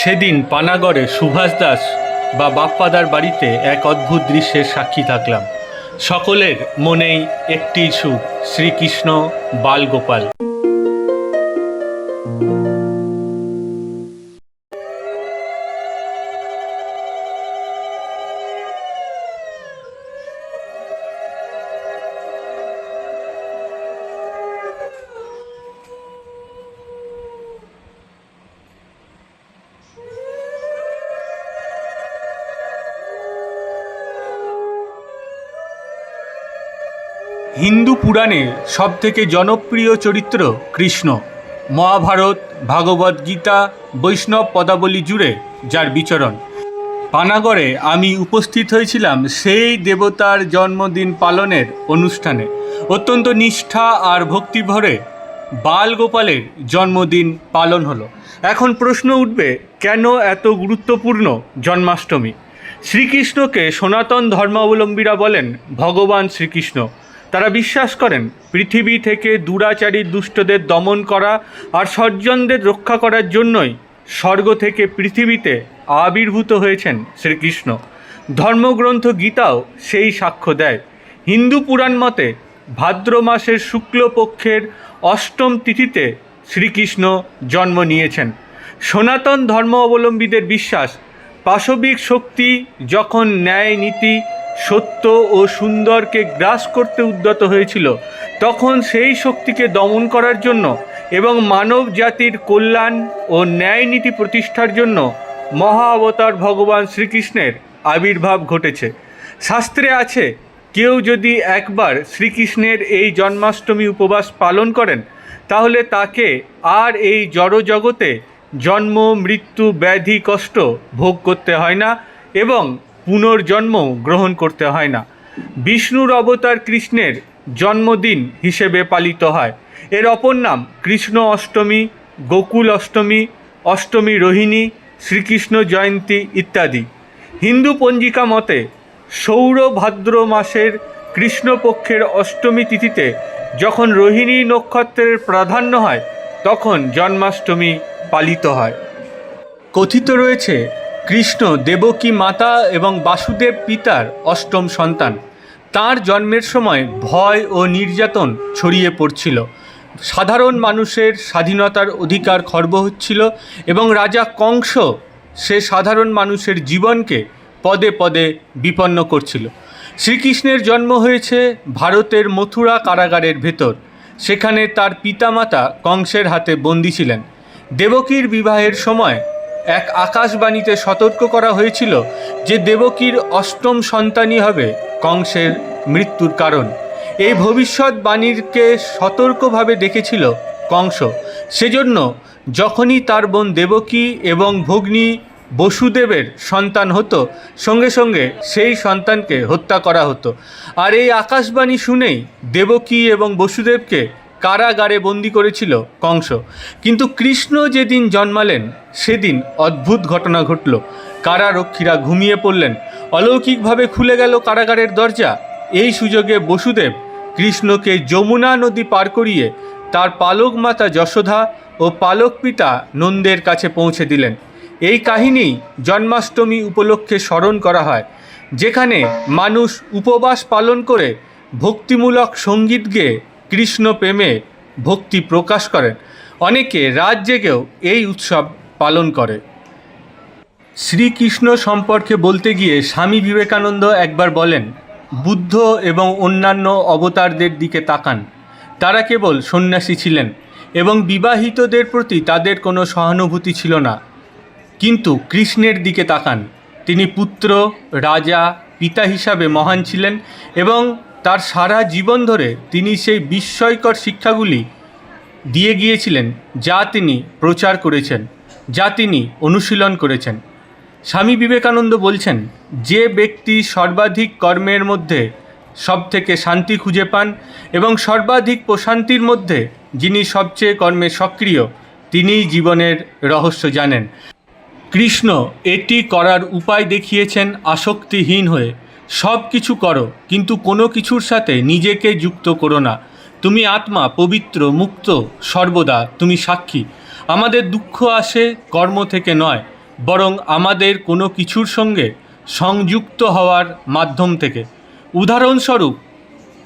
সেদিন পানাগড়ে সুভাষ দাস বা বাপ্পাদার বাড়িতে এক অদ্ভুত দৃশ্যের সাক্ষী থাকলাম। সকলের মনেই একটি সুখ শ্রীকৃষ্ণ বালগোপাল। হিন্দু পুরাণে সবথেকে জনপ্রিয় চরিত্র কৃষ্ণ। মহাভারত, ভাগবত গীতা, বৈষ্ণব পদাবলী জুড়ে যার বিচরণ। পানাগড়ে আমি উপস্থিত হয়েছিলাম সেই দেবতার জন্মদিন পালনের অনুষ্ঠানে। অত্যন্ত নিষ্ঠা আর ভক্তিভরে বালগোপালের জন্মদিন পালন হলো। এখন প্রশ্ন উঠবে, কেন এত গুরুত্বপূর্ণ জন্মাষ্টমী? শ্রীকৃষ্ণকে সনাতন ধর্মাবলম্বীরা বলেন, ভগবান শ্রীকৃষ্ণ। তারা বিশ্বাস করেন, পৃথিবী থেকে দুরাচারী দুষ্টদের দমন করা আর সজ্জনদের রক্ষা করার জন্যই স্বর্গ থেকে পৃথিবীতে আবির্ভূত হয়েছেন শ্রীকৃষ্ণ। ধর্মগ্রন্থ গীতাও সেই সাক্ষ্য দেয়। হিন্দু পুরাণ মতে ভাদ্র মাসের শুক্লপক্ষের অষ্টম তিথিতে শ্রীকৃষ্ণ জন্ম নিয়েছেন। সনাতন ধর্ম অবলম্বীদের বিশ্বাস, পাশবিক শক্তি যখন ন্যায় নীতি সত্য ও সুন্দরকে গ্রাস করতে উদ্যত হয়েছিল, তখন সেই শক্তিকে দমন করার জন্য এবং মানব জাতির কল্যাণ ও ন্যায় নীতি প্রতিষ্ঠার জন্য মহা অবতার ভগবান শ্রীকৃষ্ণের আবির্ভাব ঘটেছে। শাস্ত্রে আছে, কেউ যদি একবার শ্রীকৃষ্ণের এই জন্মাষ্টমী উপবাস পালন করেন, তাহলে তাকে আর এই জড়জগতে জন্ম, মৃত্যু, ব্যাধি, কষ্ট ভোগ করতে হয় না এবং পুনর্জন্ম গ্রহণ করতে হয় না। বিষ্ণুর অবতার কৃষ্ণের জন্মদিন হিসেবে পালিত হয়। এর অপর নাম কৃষ্ণ অষ্টমী, গোকুল অষ্টমী অষ্টমী রোহিণী, শ্রীকৃষ্ণ জয়ন্তী ইত্যাদি। হিন্দু পঞ্জিকা মতে সৌর ভাদ্র মাসের কৃষ্ণপক্ষের অষ্টমী তিথিতে যখন রোহিণী নক্ষত্রের প্রাধান্য হয়, তখন জন্মাষ্টমী পালিত হয়। কথিত রয়েছে কৃষ্ণ দেবকী মাতা এবং বাসুদেব পিতার অষ্টম সন্তান। তার জন্মের সময় ভয় ও নির্যাতন ছড়িয়ে পড়ছিল। সাধারণ মানুষের স্বাধীনতার অধিকার খর্ব হচ্ছিল এবং রাজা কংস সে সাধারণ মানুষের জীবনকে পদে পদে বিপন্ন করছিল। শ্রীকৃষ্ণের জন্ম হয়েছে ভারতের মথুরা কারাগারের ভেতর। সেখানে তার পিতামাতা কংসের হাতে বন্দী ছিলেন। দেবকীর বিবাহের সময় এক আকাশবাণীতে সতর্ক করা হয়েছিল যে দেবকীর অষ্টম সন্তানই হবে কংসের মৃত্যুর কারণ। এই ভবিষ্যৎবাণীকে সতর্কভাবে দেখেছিল কংস। সেজন্য যখনই তার বোন দেবকী এবং ভগ্নী বসুদেবের সন্তান হতো, সঙ্গে সঙ্গে সেই সন্তানকে হত্যা করা হতো। আর এই আকাশবাণী শুনেই দেবকী এবং বসুদেবকে কারাগারে বন্দি করেছিল কংস। কিন্তু কৃষ্ণ যেদিন জন্মালেন, সেদিন অদ্ভুত ঘটনা ঘটল। কারারক্ষীরা ঘুমিয়ে পড়লেন। অলৌকিকভাবে খুলে গেল কারাগারের দরজা। এই সুযোগে বসুদেব কৃষ্ণকে যমুনা নদী পার করিয়ে তার পালক মাতা যশোধা ও পালক পিতা নন্দের কাছে পৌঁছে দিলেন। এই কাহিনী জন্মাষ্টমী উপলক্ষে স্মরণ করা হয়, যেখানে মানুষ উপবাস পালন করে ভক্তিমূলক সংগীত গেয়ে কৃষ্ণ প্রেমে ভক্তি প্রকাশ করেন। অনেকে রাত জেগেও এই উৎসব পালন করে। শ্রীকৃষ্ণ সম্পর্কে বলতে গিয়ে স্বামী বিবেকানন্দ একবার বলেন, বুদ্ধ এবং অন্যান্য অবতারদের দিকে তাকান। তারা কেবল সন্ন্যাসী ছিলেন এবং বিবাহিতদের প্রতি তাদের কোনো সহানুভূতি ছিল না। কিন্তু কৃষ্ণের দিকে তাকান। তিনি পুত্র, রাজা, পিতা হিসাবে মহান ছিলেন এবং তার সারা জীবন ধরে তিনি সেই বিস্ময়কর শিক্ষাগুলি দিয়ে গিয়েছিলেন যা তিনি প্রচার করেছেন, যা তিনি অনুশীলন করেছেন। স্বামী বিবেকানন্দ বলছেন, যে ব্যক্তি সর্বাধিক কর্মের মধ্যে সব থেকে শান্তি খুঁজে পান এবং সর্বাধিক প্রশান্তির মধ্যে যিনি সবচেয়ে কর্মে সক্রিয়, তিনিই জীবনের রহস্য জানেন। কৃষ্ণ এটি করার উপায় দেখিয়েছেন আসক্তিহীন হয়ে। সব কিছু করো, কিন্তু কোনো কিছুর সাথে নিজেকে যুক্ত করো না। তুমি আত্মা, পবিত্র, মুক্ত, সর্বদা, তুমি সাক্ষী। আমাদের দুঃখ আসে কর্ম থেকে নয়, বরং আমাদের কোনো কিছুর সঙ্গে সংযুক্ত হওয়ার মাধ্যম থেকে। উদাহরণস্বরূপ,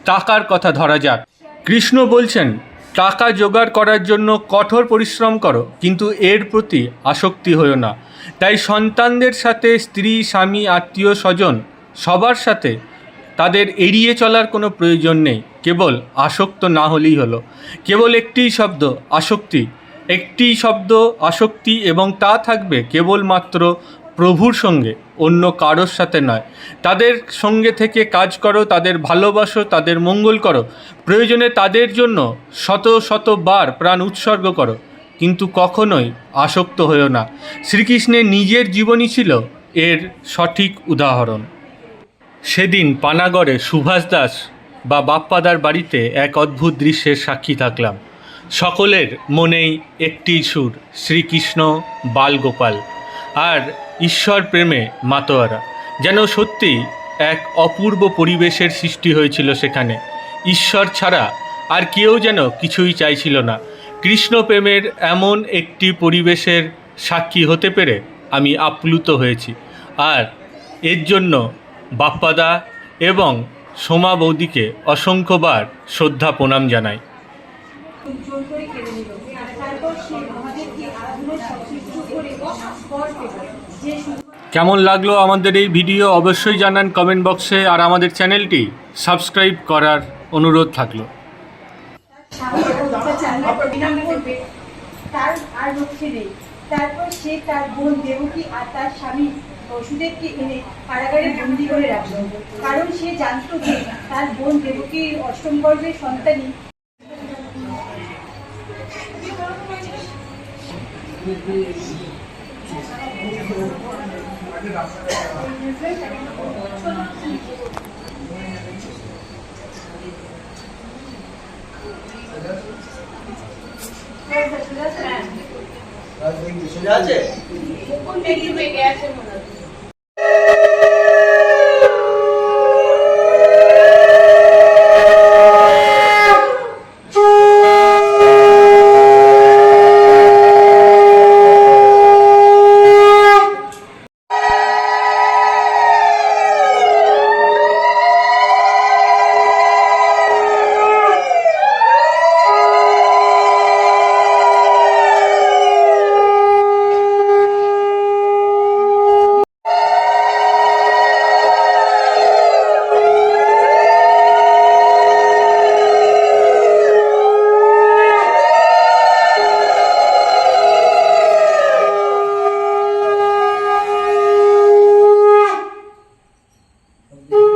টাকার কথা ধরা যাক। কৃষ্ণ বলছেন, টাকা জোগাড় করার জন্য কঠোর পরিশ্রম করো, কিন্তু এর প্রতি আসক্তি হও না। তাই সন্তানদের সাথে স্ত্রী, স্বামী, আত্মীয়, স্বজন সবার সাথে তাদের এড়িয়ে চলার কোনো প্রয়োজন নেই। কেবল আসক্ত না হলেই হলো। কেবল একটিই শব্দ, আসক্তি। একটি শব্দ, আসক্তি এবং তা থাকবে কেবলমাত্র প্রভুর সঙ্গে, অন্য কারোর সাথে নয়। তাদের সঙ্গে থেকে কাজ করো, তাদের ভালোবাসো, তাদের মঙ্গল করো। প্রয়োজনে তাদের জন্য শত শত বার প্রাণ উৎসর্গ করো। কিন্তু কখনোই আসক্ত হয়েও না। শ্রীকৃষ্ণের নিজের জীবনই ছিল এর সঠিক উদাহরণ। সেদিন পানাগড়ে সুভাষ দাস বা বাপ্পাদার বাড়িতে এক অদ্ভুত দৃশ্যের সাক্ষী থাকলাম। সকলের মনেই একটি সুর, শ্রীকৃষ্ণ বালগোপাল আর ঈশ্বর প্রেমে মাতোয়ারা। যেন সত্যি এক অপূর্ব পরিবেশের সৃষ্টি হয়েছিল সেখানে। ঈশ্বর ছাড়া আর কেউ যেন কিছুই চাইছিল না। কৃষ্ণ প্রেমের এমন একটি পরিবেশের সাক্ষী হতে পেরে আমি আপ্লুত হয়েছি। আর এর জন্য বাপ্পাদা এবং সোমা বৌদিকে অসংখ্যবার শ্রদ্ধা প্রণাম জানাই। কেমন লাগল আমাদের এই ভিডিও অবশ্যই জানান কমেন্ট বক্সে আর আমাদের চ্যানেলটি সাবস্ক্রাইব করার অনুরোধ থাকল। তার আর রক্ষে নেই। তারপর সে তার বোন দেবকী আর তার স্বামী বসুদেবকে এনে কারাগারে বন্দি করে রাখল। কারণ সে জানতো যে তার বোন দেবকীর অষ্টম গর্ভের সন্তানই সোজা আছে Amen.